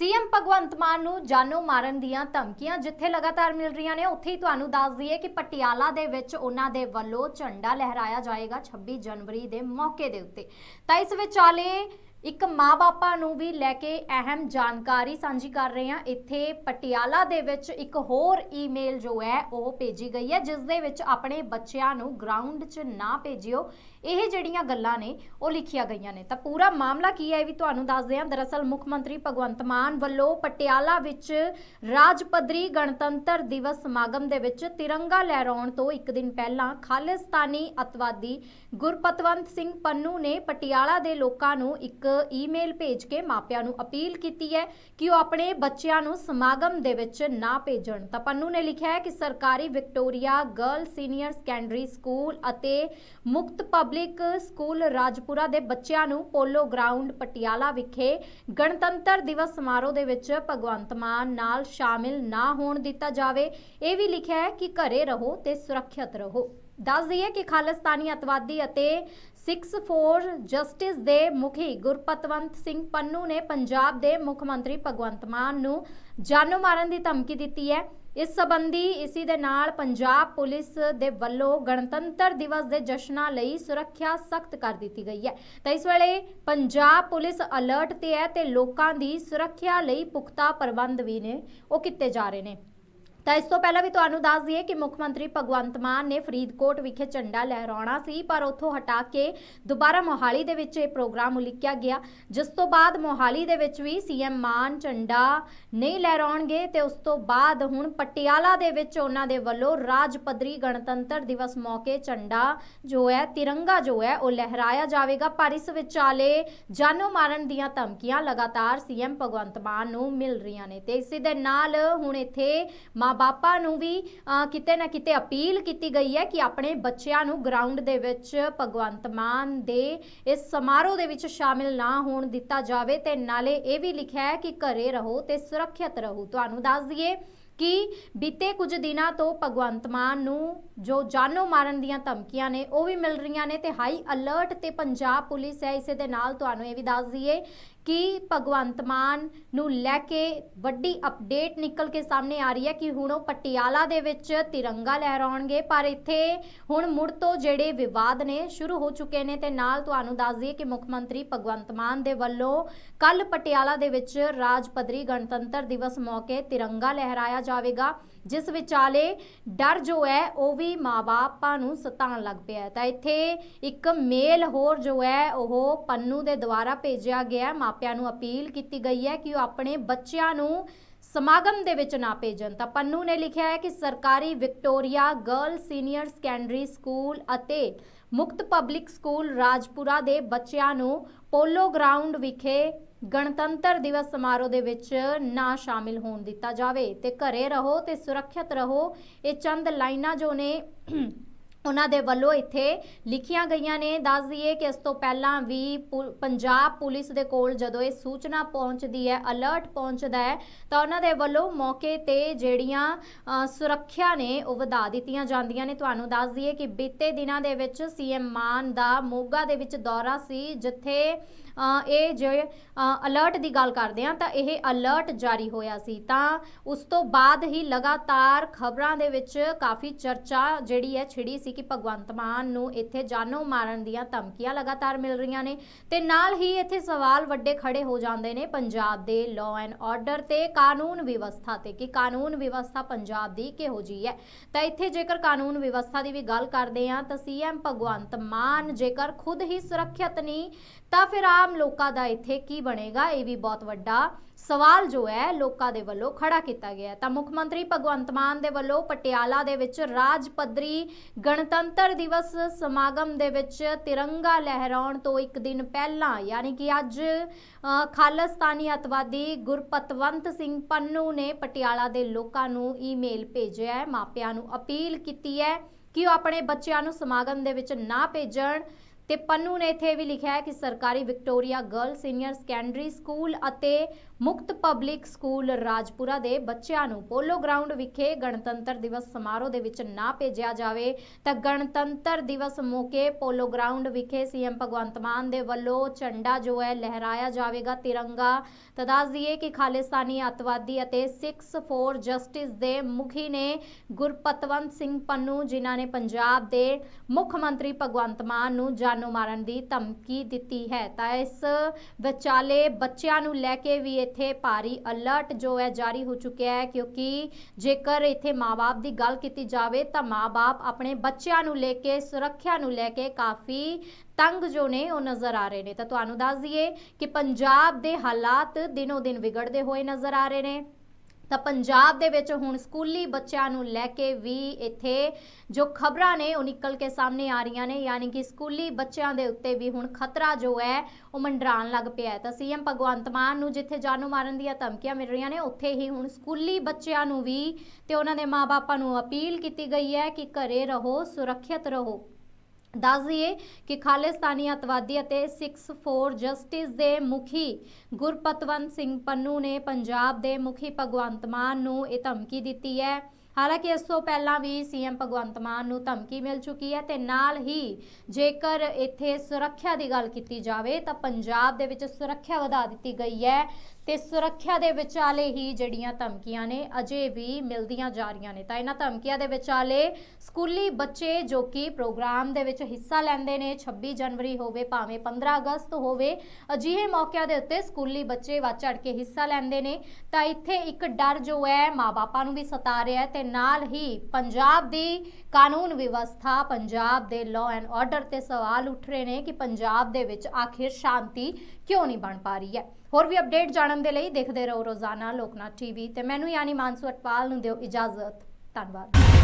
CM Bhagwant ਮਾਨ ਨੂੰ ਜਾਨੋਂ ਮਾਰਨ ਦੀਆਂ ਧਮਕੀਆਂ ਜਿੱਥੇ ਲਗਾਤਾਰ ਮਿਲ ਰਹੀਆਂ ਨੇ, ਉੱਥੇ ਹੀ ਤੁਹਾਨੂੰ ਦੱਸ ਦਈਏ ਕਿ ਪਟਿਆਲਾ ਦੇ ਵਿੱਚ ਉਹਨਾਂ ਦੇ ਵੱਲੋਂ ਝੰਡਾ ਲਹਿਰਾਇਆ ਜਾਏਗਾ 26 ਜਨਵਰੀ ਦੇ ਮੌਕੇ ਦੇ ਉੱਤੇ। ਤਾਂ ਇਸ ਵਿਚਾਲੇ ਇੱਕ ਮਾਪੇ ਨੂੰ ਵੀ ਲੈ ਕੇ ਅਹਿਮ ਜਾਣਕਾਰੀ ਸਾਂਝੀ ਕਰ ਰਹੇ ਹਾਂ। ਇੱਥੇ ਪਟਿਆਲਾ ਦੇ ਵਿੱਚ ਇੱਕ ਹੋਰ ਈਮੇਲ ਜੋ ਹੈ, ਉਹ ਭੇਜੀ ਗਈ ਹੈ, ਜਿਸ ਦੇ ਵਿੱਚ ਆਪਣੇ ਬੱਚਿਆਂ ਨੂੰ ਗਰਾਊਂਡ 'ਚ ਨਾ ਭੇਜਿਓ। ਇਹ ਜਿਹੜੀਆਂ ਗੱਲਾਂ ਨੇ, ਉਹ ਲਿਖੀਆਂ ਗਈਆਂ ਨੇ। ਤਾਂ ਪੂਰਾ ਮਾਮਲਾ ਕੀ ਹੈ ਇਹ ਵੀ ਤੁਹਾਨੂੰ ਦੱਸਦੇ ਹਾਂ। ਦਰਅਸਲ ਮੁੱਖ ਮੰਤਰੀ ਭਗਵੰਤ ਮਾਨ ਵੱਲੋਂ ਪਟਿਆਲਾ ਵਿੱਚ ਰਾਜ ਪੱਧਰੀ ਗਣਤੰਤਰ ਦਿਵਸ ਸਮਾਗਮ ਦੇ ਵਿੱਚ ਤਿਰੰਗਾ ਲਹਿਰਾਉਣ ਤੋਂ ਇੱਕ ਦਿਨ ਪਹਿਲਾਂ ਖਾਲਿਸਤਾਨੀ ਅਤਵਾਦੀ ਗੁਰਪਤਵੰਤ ਸਿੰਘ ਪੰਨੂ ਨੇ ਪਟਿਆਲਾ ਦੇ ਲੋਕਾਂ ਨੂੰ ਇੱਕ ਈਮੇਲ ਭੇਜ ਕੇ ਮਾਪਿਆਂ ਨੂੰ ਅਪੀਲ ਕੀਤੀ ਹੈ ਕਿ ਉਹ ਆਪਣੇ ਬੱਚਿਆਂ ਨੂੰ ਸਮਾਗਮ ਦੇ ਵਿੱਚ ਨਾ ਭੇਜਣ। ਤਾਂ ਪੰਨੂ ਨੇ ਲਿਖਿਆ ਹੈ ਕਿ ਸਰਕਾਰੀ Victoria girl senior secondary school ਅਤੇ ਮੁਕਤ ਪਬ ਪਬਲਿਕ ਸਕੂਲ ਰਾਜਪੁਰਾ ਦੇ ਬੱਚਿਆਂ ਨੂੰ ਪੋਲੋ ਗਰਾਊਂਡ ਪਟਿਆਲਾ ਵਿਖੇ ਗਣਤੰਤਰ ਦਿਵਸ ਸਮਾਰੋਹ ਦੇ ਵਿੱਚ ਭਗਵੰਤ ਮਾਨ ਨਾਲ ਸ਼ਾਮਿਲ ਨਾ ਹੋਣ ਦਿੱਤਾ ਜਾਵੇ। ਇਹ ਵੀ ਲਿਖਿਆ ਹੈ ਕਿ ਘਰੇ ਰਹੋ ਤੇ ਸੁਰੱਖਿਅਤ ਰਹੋ। ਦੱਸ ਦਈਏ ਕਿ ਖਾਲਿਸਤਾਨੀ ਅਤਵਾਦੀ ਅਤੇ 64 ਜਸਟਿਸ ਦੇ ਮੁਖੀ ਗੁਰਪਤਵੰਤ ਸਿੰਘ ਪੰਨੂ ਨੇ ਪੰਜਾਬ ਦੇ ਮੁੱਖ ਮੰਤਰੀ ਭਗਵੰਤ ਮਾਨ ਨੂੰ ਜਾਨੋਂ ਮਾਰਨ ਦੀ ਧਮਕੀ ਦਿੱਤੀ ਹੈ। ਇਸ ਸੰਬੰਧੀ ਇਸੀ ਦੇ ਨਾਲ ਪੰਜਾਬ ਪੁਲਿਸ ਦੇ ਵੱਲੋਂ ਗਣਤੰਤਰ ਦਿਵਸ ਦੇ ਜਸ਼ਨਾਂ ਲਈ ਸੁਰੱਖਿਆ ਸਖਤ ਕਰ ਦਿੱਤੀ ਗਈ ਹੈ। ਤਾਂ ਇਸ ਵੇਲੇ ਪੰਜਾਬ ਪੁਲਿਸ ਅਲਰਟ ਤੇ ਹੈ ਤੇ ਲੋਕਾਂ ਦੀ ਸੁਰੱਖਿਆ ਲਈ ਪੁਖਤਾ ਪ੍ਰਬੰਧ ਵੀ ਨੇ, ਉਹ ਕੀਤੇ ਜਾ ਰਹੇ ਨੇ। ਤਾਂ ਇਸ ਤੋਂ ਪਹਿਲਾਂ ਵੀ ਤੁਹਾਨੂੰ ਦੱਸ ਦਈਏ ਕਿ ਮੁੱਖ ਮੰਤਰੀ ਭਗਵੰਤ ਮਾਨ ਨੇ ਫਰੀਦਕੋਟ ਵਿਖੇ ਝੰਡਾ ਲਹਿਰਾਉਣਾ ਸੀ, ਪਰ ਉੱਥੋਂ ਹਟਾ ਕੇ ਦੁਬਾਰਾ ਮੋਹਾਲੀ ਦੇ ਵਿੱਚ ਇਹ ਪ੍ਰੋਗਰਾਮ ਉਲੀਕਿਆ ਗਿਆ, ਜਿਸ ਤੋਂ ਬਾਅਦ ਮੋਹਾਲੀ ਦੇ ਵਿੱਚ ਵੀ ਸੀਐਮ ਮਾਨ ਝੰਡਾ ਨਹੀਂ ਲਹਿਰਾਉਣਗੇ ਤੇ ਉਸ ਤੋਂ ਬਾਅਦ ਹੁਣ ਪਟਿਆਲਾ ਦੇ ਵਿੱਚ ਉਹਨਾਂ ਦੇ ਵੱਲੋਂ ਰਾਜ ਪੱਧਰੀ ਗਣਤੰਤਰ ਦਿਵਸ ਮੌਕੇ ਝੰਡਾ ਜੋ ਹੈ, ਤਿਰੰਗਾ ਜੋ ਹੈ, ਉਹ ਲਹਿਰਾਇਆ ਜਾਵੇਗਾ। ਪਰ ਇਸ ਵਿਚਾਲੇ ਜਾਨੋਂ ਮਾਰਨ ਦੀਆਂ ਧਮਕੀਆਂ ਲਗਾਤਾਰ ਸੀਐਮ ਭਗਵੰਤ ਮਾਨ ਨੂੰ ਮਿਲ ਰਹੀਆਂ ਨੇ ਤੇ ਇਸੇ ਦੇ ਨਾਲ ਹੁਣ ਇੱਥੇ ਮਾਪੇ ਨੂੰ ਵੀ ਕਿਤੇ ਨਾ ਕਿਤੇ ਅਪੀਲ ਕੀਤੀ ਗਈ ਹੈ ਕਿ ਆਪਣੇ ਬੱਚਿਆਂ ਨੂੰ ਗਰਾਊਂਡ ਦੇ ਵਿੱਚ ਭਗਵੰਤ ਮਾਨ ਦੇ ਇਸ ਸਮਾਰੋਹ ਦੇ ਵਿੱਚ ਸ਼ਾਮਿਲ ਨਾ ਹੋਣ ਦਿੱਤਾ ਜਾਵੇ ਤੇ ਨਾਲੇ ਇਹ ਵੀ ਲਿਖਿਆ ਹੈ ਕਿ ਘਰੇ ਰਹੋ ਤੇ ਸੁਰੱਖਿਅਤ ਰਹੋ। ਤੁਹਾਨੂੰ ਦੱਸ ਦਈਏ ਕਿ ਬੀਤੇ ਕੁਝ ਦਿਨਾਂ ਤੋਂ ਭਗਵੰਤ ਮਾਨ ਨੂੰ ਜੋ ਜਾਨੋਂ ਮਾਰਨ ਦੀਆਂ ਧਮਕੀਆਂ ਨੇ, ਉਹ ਵੀ ਮਿਲ ਰਹੀਆਂ ਨੇ ਤੇ ਹਾਈ ਅਲਰਟ ਤੇ ਪੰਜਾਬ ਪੁਲਿਸ ਹੈ, ਇਸੇ ਦੇ ਨਾਲ ਤੁਹਾਨੂੰ ਇਹ ਵੀ ਦੱਸ ਦਈਏ ਕਿ ਭਗਵੰਤ ਮਾਨ ਨੂੰ ਲੈ ਕੇ ਵੱਡੀ ਅਪਡੇਟ ਨਿਕਲ ਕੇ ਸਾਹਮਣੇ ਆ ਰਹੀ ਹੈ ਕਿ ਹੁਣ ਉਹ ਪਟਿਆਲਾ ਦੇ ਵਿੱਚ ਤਿਰੰਗਾ ਲਹਿਰਾਉਣਗੇ, ਪਰ ਇੱਥੇ ਹੁਣ ਮੁੜ ਤੋਂ ਜਿਹੜੇ ਵਿਵਾਦ ਨੇ ਸ਼ੁਰੂ ਹੋ ਚੁੱਕੇ ਨੇ ਤੇ ਨਾਲ ਤੁਹਾਨੂੰ ਦੱਸ ਦਈਏ ਕਿ ਮੁੱਖ ਮੰਤਰੀ ਭਗਵੰਤ ਮਾਨ ਦੇ ਵੱਲੋਂ ਕੱਲ ਪਟਿਆਲਾ ਦੇ ਵਿੱਚ ਰਾਜ ਪੱਧਰੀ ਗਣਤੰਤਰ ਦਿਵਸ ਮੌਕੇ ਤਿਰੰਗਾ ਲਹਿਰਾਇਆ ਜਾਵੇਗਾ, ਜਿਸ ਵਿਚਾਲੇ ਡਰ ਜੋ ਹੈ, ਉਹ ਵੀ ਮਾਪਿਆਂ ਨੂੰ ਸਤਾਉਣ ਲੱਗ ਪਿਆ ਤਾਂ ਇੱਥੇ ਇੱਕ ਮੇਲ ਹੋਰ ਜੋ ਹੈ, ਉਹ ਪੰਨੂ ਦੇ ਦੁਆਰਾ ਭੇਜਿਆ ਗਿਆ ਮਾਪਿਆਂ ਨੂੰ ਅਪੀਲ ਕੀਤੀ ਗਈ ਹੈ ਕਿ ਉਹ ਆਪਣੇ ਬੱਚਿਆਂ ਨੂੰ ਸਮਾਗਮ ਦੇ ਵਿੱਚ ਨਾ ਭੇਜਣ। ਤਾਂ ਪੰਨੂ ਨੇ ਲਿਖਿਆ ਹੈ ਕਿ ਸਰਕਾਰੀ Victoria girl senior secondary school ਅਤੇ ਮੁਕਤ ਪਬਲਿਕ ਸਕੂਲ ਰਾਜਪੁਰਾ ਦੇ ਬੱਚਿਆਂ ਨੂੰ ਪੋਲੋ ਗਰਾਊਂਡ ਵਿਖੇ ਗਣਤੰਤਰ ਦਿਵਸ ਸਮਾਰੋਹ ਦੇ ਵਿੱਚ ਨਾ ਸ਼ਾਮਿਲ ਹੋਣ ਦਿੱਤਾ ਜਾਵੇ। ਤੇ ਘਰੇ ਰਹੋ ਤੇ ਸੁਰੱਖਿਅਤ ਰਹੋ। ਇਹ ਚੰਦ ਲਾਈਨਾਂ ਜੋ ਨੇ ਉਹਨਾਂ ਦੇ ਵੱਲੋਂ ਇੱਥੇ ਲਿਖੀਆਂ ਗਈਆਂ ਨੇ। ਦੱਸ ਦਈਏ ਕਿ ਇਸ ਤੋਂ ਪਹਿਲਾਂ ਵੀ ਪੁ- ਪੰਜਾਬ ਪੁਲਿਸ ਦੇ ਕੋਲ ਜਦੋਂ ਇਹ ਸੂਚਨਾ ਪਹੁੰਚਦੀ ਹੈ, ਅਲਰਟ ਪਹੁੰਚਦਾ ਹੈ, ਤਾਂ ਉਹਨਾਂ ਦੇ ਵੱਲੋਂ ਮੌਕੇ ਤੇ ਜਿਹੜੀਆਂ ਸੁਰੱਖਿਆ ਨੇ ਉਹ ਵਧਾ ਦਿੱਤੀਆਂ ਜਾਂਦੀਆਂ ਨੇ। ਤੁਹਾਨੂੰ ਦੱਸ ਦਈਏ ਕਿ ਬੀਤੇ ਦਿਨਾਂ ਦੇ ਵਿੱਚ ਸੀਐਮ ਮਾਨ ਦਾ ਮੋਗਾ ਦੇ ਵਿੱਚ ਦੌਰਾ ਸੀ, ਜਿੱਥੇ ਇਹ ਜੇ ਅਲਰਟ ਦੀ ਗੱਲ ਕਰਦੇ ਆ ਤਾਂ ਇਹ ਅਲਰਟ ਜਾਰੀ ਹੋਇਆ ਸੀ। ਤਾਂ ਉਸ ਤੋਂ ਬਾਅਦ ਹੀ ਲਗਾਤਾਰ ਖਬਰਾਂ ਦੇ ਵਿੱਚ ਕਾਫੀ ਚਰਚਾ ਜਿਹੜੀ ਹੈ ਛਿੜੀ ਸੀ। ਕਿ ਭਗਵੰਤ ਮਾਨ ਨੂੰ ਇੱਥੇ ਜਾਨੋਂ ਮਾਰਨ ਦੀਆਂ ਧਮਕੀਆਂ ਲਗਾਤਾਰ ਮਿਲ ਰਹੀਆਂ ਨੇ ਤੇ ਨਾਲ ਹੀ ਇੱਥੇ ਸਵਾਲ ਵੱਡੇ ਖੜੇ ਹੋ ਜਾਂਦੇ ਨੇ ਪੰਜਾਬ ਦੇ ਲਾਅ ਐਂਡ ਆਰਡਰ ਤੇ ਕਾਨੂੰਨ ਵਿਵਸਥਾ ਤੇ, ਕਿ ਕਾਨੂੰਨ ਵਿਵਸਥਾ ਪੰਜਾਬ ਦੀ ਕਿਹੋ ਜੀ ਹੈ? ਤਾਂ ਇੱਥੇ ਜੇਕਰ ਕਾਨੂੰਨ ਵਿਵਸਥਾ ਦੀ ਵੀ ਗੱਲ ਕਰਦੇ ਆ ਤਾਂ ਸੀਐਮ ਭਗਵੰਤ ਮਾਨ ਜੇਕਰ ਖੁਦ ਹੀ ਸੁਰੱਖਿਅਤ ਨਹੀਂ, ਤਾਂ ਫਿਰ ਆਮ ਲੋਕਾਂ ਦਾ ਇੱਥੇ ਕੀ ਬਣੇਗਾ? ਇਹ ਵੀ ਬਹੁਤ ਵੱਡਾ ਸਵਾਲ ਜੋ ਹੈ ਲੋਕਾਂ ਦੇ ਵੱਲੋਂ ਖੜਾ ਕੀਤਾ ਗਿਆ ਤਾਂ ਮੁੱਖ ਮੰਤਰੀ ਭਗਵੰਤ ਮਾਨ ਦੇ ਵੱਲੋਂ ਪਟਿਆਲਾ ਦੇ ਵਿੱਚ ਰਾਜ ਪੱਧਰੀ ਗਣਤੰਤਰ ਦਿਵਸ ਸਮਾਗਮ ਦੇ ਵਿੱਚ ਤਿਰੰਗਾ ਲਹਿਰਾਉਣ ਤੋਂ ਇੱਕ ਦਿਨ ਪਹਿਲਾਂ ਯਾਨੀ ਕਿ ਅੱਜ ਅ, ਖਾਲਿਸਤਾਨੀ ਅਤਵਾਦੀ ਗੁਰਪਤਵੰਤ ਸਿੰਘ ਪੰਨੂ ਨੇ ਪਟਿਆਲਾ ਦੇ ਲੋਕਾਂ ਨੂੰ ਈਮੇਲ ਭੇਜਿਆ ਹੈ। ਮਾਪਿਆਂ ਨੂੰ ਅਪੀਲ ਕੀਤੀ ਹੈ ਕਿ ਉਹ ਆਪਣੇ ਬੱਚਿਆਂ ਨੂੰ ਸਮਾਗਮ ਦੇ ਵਿੱਚ ਨਾ ਭੇਜਣ। ਤੇ ਪੰਨੂ ਨੇ ਇੱਥੇ ਇਹ ਵੀ ਲਿਖਿਆ ਹੈ ਕਿ ਸਰਕਾਰੀ Victoria girl senior secondary school ਅਤੇ ਮੁਕਤ ਪਬਲਿਕ ਸਕੂਲ ਰਾਜਪੁਰਾ ਦੇ ਬੱਚਿਆਂ ਨੂੰ ਪੋਲੋ ਗਰਾਊਂਡ ਵਿਖੇ ਗਣਤੰਤਰ ਦਿਵਸ ਸਮਾਰੋਹ ਦੇ ਵਿੱਚ ਨਾ ਭੇਜਿਆ ਜਾਵੇ। ਤਾਂ ਗਣਤੰਤਰ ਦਿਵਸ ਮੌਕੇ ਪੋਲੋ ਗਰਾਊਂਡ ਵਿਖੇ ਸੀਐਮ ਭਗਵੰਤ ਮਾਨ ਦੇ ਵੱਲੋਂ ਝੰਡਾ ਜੋ ਹੈ ਲਹਿਰਾਇਆ ਜਾਵੇਗਾ। ਤਿਰੰਗਾ, ਤਾਂ ਦੱਸ ਦਈਏ ਕਿ ਖਾਲਿਸਤਾਨੀ ਅੱਤਵਾਦੀ ਅਤੇ 6 ਫੋਰ ਜਸਟਿਸ ਦੇ ਮੁਖੀ ਨੇ ਗੁਰਪਤਵੰਤ ਸਿੰਘ ਪੰਨੂ, ਜਿਨ੍ਹਾਂ ਨੇ ਪੰਜਾਬ ਦੇ ਮੁੱਖ ਮੰਤਰੀ ਭਗਵੰਤ ਮਾਨ ਨੂੰ ਜਾਨੋਂ ਮਾਰਨ ਦੀ ਧਮਕੀ ਦਿੱਤੀ ਹੈ। ਤਾਂ ਇਸ ਵਿਚਾਲੇ ਬੱਚਿਆਂ ਨੂੰ ਲੈ ਕੇ ਵੀ ਇੱਥੇ ਭਾਰੀ ਅਲਰਟ ਜੋ ਹੈ ਜਾਰੀ ਹੋ ਚੁੱਕਿਆ ਹੈ ਕਿਉਂਕਿ ਜੇਕਰ ਇੱਥੇ ਮਾਪੇ ਦੀ ਗੱਲ ਕੀਤੀ ਜਾਵੇ ਤਾਂ ਮਾਪੇ ਆਪਣੇ ਬੱਚਿਆਂ ਨੂੰ ਲੈ ਕੇ, ਸੁਰੱਖਿਆ ਨੂੰ ਲੈ ਕੇ ਕਾਫੀ ਤੰਗ ਜੋ ਨੇ ਉਹ ਨਜ਼ਰ ਆ ਰਹੇ ਨੇ। ਤਾਂ ਤੁਹਾਨੂੰ ਦੱਸ ਦਈਏ ਕਿ ਪੰਜਾਬ ਦੇ ਹਾਲਾਤ ਦਿਨੋ ਦਿਨ ਵਿਗੜਦੇ ਹੋਏ ਨਜ਼ਰ ਆ ਰਹੇ ਨੇ। ਤਾਂ ਪੰਜਾਬ ਦੇ ਵਿੱਚ ਹੁਣ ਸਕੂਲੀ ਬੱਚਿਆਂ ਨੂੰ ਲੈ ਕੇ ਵੀ ਇੱਥੇ ਜੋ ਖਬਰਾਂ ਨੇ ਉਹ ਨਿਕਲ ਕੇ ਸਾਹਮਣੇ ਆ ਰਹੀਆਂ ਨੇ, ਯਾਨੀ ਕਿ ਸਕੂਲੀ ਬੱਚਿਆਂ ਦੇ ਉੱਤੇ ਵੀ ਹੁਣ ਖਤਰਾ ਜੋ ਹੈ ਉਹ ਮੰਡਰਾਉਣ ਲੱਗ ਪਿਆ ਹੈ। ਤਾਂ ਸੀਐਮ ਭਗਵੰਤ ਮਾਨ ਨੂੰ ਜਿੱਥੇ ਜਾਨੋਂ ਮਾਰਨ ਦੀਆਂ ਧਮਕੀਆਂ ਮਿਲ ਰਹੀਆਂ ਨੇ, ਉੱਥੇ ਹੀ ਹੁਣ ਸਕੂਲੀ ਬੱਚਿਆਂ ਨੂੰ ਵੀ ਤੇ ਉਹਨਾਂ ਦੇ ਮਾਪੇ ਨੂੰ ਅਪੀਲ ਕੀਤੀ ਗਈ ਹੈ ਕਿ ਘਰੇ ਰਹੋ, ਸੁਰੱਖਿਅਤ ਰਹੋ। ਦੱਸ ਦਈਏ ਕਿ ਖਾਲਿਸਤਾਨੀ ਅੱਤਵਾਦੀ ਅਤੇ 6 ਫੋਰ ਜਸਟਿਸ ਦੇ ਮੁਖੀ ਗੁਰਪਤਵੰਤ ਸਿੰਘ ਪੰਨੂ ਨੇ ਪੰਜਾਬ ਦੇ ਮੁਖੀ ਭਗਵੰਤ ਮਾਨ ਨੂੰ ਇਹ ਧਮਕੀ ਦਿੱਤੀ ਹੈ। ਹਾਲਾਂਕਿ ਇਸ ਤੋਂ ਪਹਿਲਾਂ ਵੀ ਸੀਐਮ ਭਗਵੰਤ ਮਾਨ ਨੂੰ ਧਮਕੀ ਮਿਲ ਚੁੱਕੀ ਹੈ ਤੇ ਨਾਲ ਹੀ ਜੇਕਰ ਇੱਥੇ ਸੁਰੱਖਿਆ ਦੀ ਗੱਲ ਕੀਤੀ ਜਾਵੇ ਤਾਂ ਪੰਜਾਬ ਦੇ ਵਿੱਚ ਸੁਰੱਖਿਆ ਵਧਾ ਦਿੱਤੀ ਗਈ ਹੈ। ਤੇ ਸੁਰੱਖਿਆ ਦੇ ਵਿਚਾਲੇ ਹੀ ਜਿਹੜੀਆਂ ਧਮਕੀਆਂ ਨੇ ਅਜੇ ਵੀ ਮਿਲਦੀਆਂ ਜਾ ਰਹੀਆਂ ਨੇ। ਤਾਂ ਇਹਨਾਂ ਧਮਕੀਆਂ ਦੇ ਵਿਚਾਲੇ ਸਕੂਲੀ ਬੱਚੇ ਜੋ ਕਿ ਪ੍ਰੋਗਰਾਮ ਦੇ ਵਿੱਚ ਹਿੱਸਾ ਲੈਂਦੇ ਨੇ 26 ਜਨਵਰੀ ਹੋਵੇ, ਭਾਵੇਂ 15 ਅਗਸਤ ਹੋਵੇ, ਅਜਿਹੇ ਮੌਕਿਆਂ ਦੇ ਉੱਤੇ ਸਕੂਲੀ ਬੱਚੇ ਵੱਧ ਚੜ ਕੇ ਹਿੱਸਾ ਲੈਂਦੇ ਨੇ। ਤਾਂ ਇੱਥੇ ਇੱਕ ਡਰ ਜੋ ਹੈ ਮਾਪਿਆਂ ਨੂੰ ਵੀ ਸਤਾ ਰਿਹਾ ਹੈ ਤੇ ਨਾਲ ਹੀ ਪੰਜਾਬ ਦੀ ਕਾਨੂੰਨ ਵਿਵਸਥਾ, ਪੰਜਾਬ ਦੇ ਲਾਅ ਐਂਡ ਆਰਡਰ ਤੇ ਸਵਾਲ ਉੱਠ ਰਹੇ ਨੇ ਕਿ ਪੰਜਾਬ ਦੇ ਵਿੱਚ ਆਖਿਰ ਸ਼ਾਂਤੀ ਕਿਉਂ ਨਹੀਂ ਬਣ ਪਾ ਰਹੀ ਹੈ। ਹੋਰ ਵੀ ਅਪਡੇਟ ਜਾਣਨ ਦੇ ਲਈ ਦੇਖਦੇ ਰਹੋ ਰੋਜ਼ਾਨਾ ਲੋਕਨਾਥ ਟੀਵੀ ਤੇ ਮੈਨੂੰ ਯਾਨੀ ਮਾਨਸੂ ਅਟਪਾਲ ਨੂੰ ਦਿਓ ਇਜਾਜ਼ਤ। ਧੰਨਵਾਦ।